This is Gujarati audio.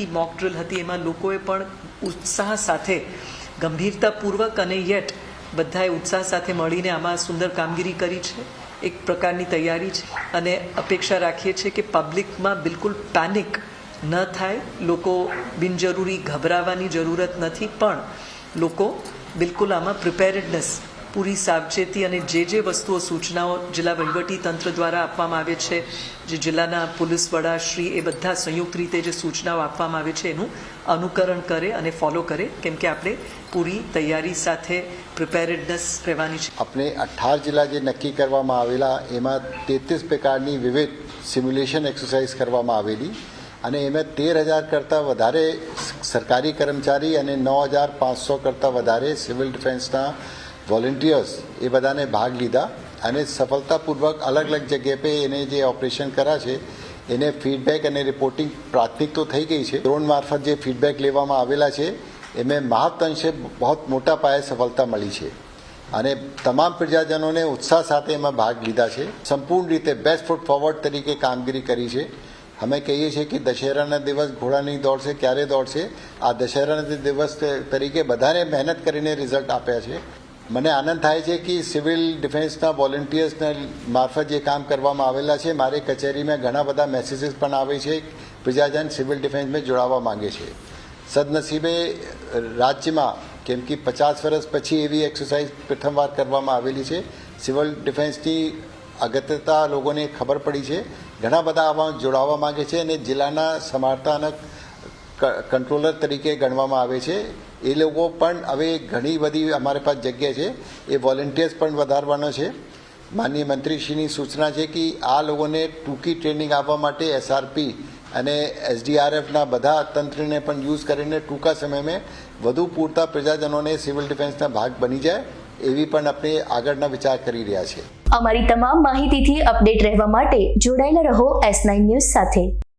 આખી મોક ડ્રિલ હતી, એમાં લોકોએ પણ ઉત્સાહ સાથે, ગંભીરતાપૂર્વક અને યેટ બધાએ ઉત્સાહ સાથે મળીને આમાં સુંદર કામગીરી કરી છે. એક પ્રકારની તૈયારી છે અને અપેક્ષા રાખીએ છીએ કે પબ્લિકમાં બિલકુલ પેનિક ન થાય. લોકો બિનજરૂરી ગભરાવાની જરૂરત નથી, પણ લોકો બિલકુલ આમાં પ્રિપેરેડનેસ પૂરી સાવચેતી અને જે જે વસ્તુઓ સૂચનાઓ જિલ્લા વહીવટી તંત્ર દ્વારા આપવામાં આવે છે, જે જિલ્લાના પોલીસ વડા શ્રી, એ બધા સંયુક્ત રીતે જે સૂચનાઓ આપવામાં આવે છે, એનું અનુકરણ કરે અને ફોલો કરે, કેમ કે આપણે પૂરી તૈયારી સાથે પ્રિપેરેડનેસ રહેવાની છે. આપણે અઠાર જિલ્લા જે નક્કી કરવામાં આવેલા, એમાં તેત્રીસ પ્રકારની વિવિધ સિમ્યુલેશન એક્સરસાઇઝ કરવામાં આવેલી અને એમાં તેર હજાર કરતાં વધારે સરકારી કર્મચારી અને નવ હજાર પાંચસો કરતાં વધારે સિવિલ ડિફેન્સના વોલેન્ટિયર્સ એ બધાને ભાગ લીધા અને સફળતાપૂર્વક અલગ અલગ જગ્યાએ પે એને જે ઓપરેશન કર્યા છે, એને ફીડબેક અને રિપોર્ટિંગ પ્રાથમિક તો થઈ ગઈ છે. ડ્રોન મારફત જે ફીડબેક લેવામાં આવેલા છે, એમાં મહત્તંશે બહુ મોટા પાયે સફળતા મળી છે. અને તમામ પ્રજાજનોને ઉત્સાહ સાથે એમાં ભાગ લીધા છે. સંપૂર્ણ રીતે બેસ્ટ ફૂટ ફોરવર્ડ તરીકે કામગીરી કરી છે. અમે કહીએ છીએ કે દશેરાના દિવસ ઘોડાની દોડશે ક્યારે દોડશે આ દશેરાના દિવસ તરીકે બધાને મહેનત કરીને રિઝલ્ટ આપ્યા છે. મને આનંદ થાય છે કે સિવિલ ડિફેન્સના વોલેન્ટિયર્સના મારફત જે કામ કરવામાં આવેલા છે, મારી કચેરીમાં ઘણા બધા મેસેજીસ પણ આવે છે, પ્રજાજન સિવિલ ડિફેન્સમાં જોડાવા માંગે છે. સદનસીબે રાજ્યમાં, કેમ કે પચાસ વર્ષ પછી એવી એક્સરસાઇઝ પ્રથમવાર કરવામાં આવેલી છે, સિવિલ ડિફેન્સની અગત્યતા લોકોને ખબર પડી છે. ઘણા બધા આવા જોડાવા માગે છે અને જિલ્લાના સમારતાના કંટ્રોલર તરીકે ગણવામાં આવે છે. એ લોકો પણ હવે ઘણી બધી અમારી પાસે જગ્યા છે. એ વોલેન્ટિયર્સ પણ વધારવાનો છે. માનનીય મંત્રીશ્રીની સૂચના છે કે આ લોકોને ટૂંકી ટ્રેનિંગ આપવા માટે એસઆરપી અને એસડીઆરએફના બધા તંત્રને પણ યુઝ કરીને ટૂંકા સમયમાં વધુ પૂરતા પ્રજાજનોને સિવિલ ડિફેન્સના ભાગ બની જાય એવી પણ આપણે આગળના વિચાર કરી રહ્યા છીએ. અમારી તમામ માહિતીથી અપડેટ રહેવા માટે જોડાયેલા રહો એસ ન્યૂઝ સાથે.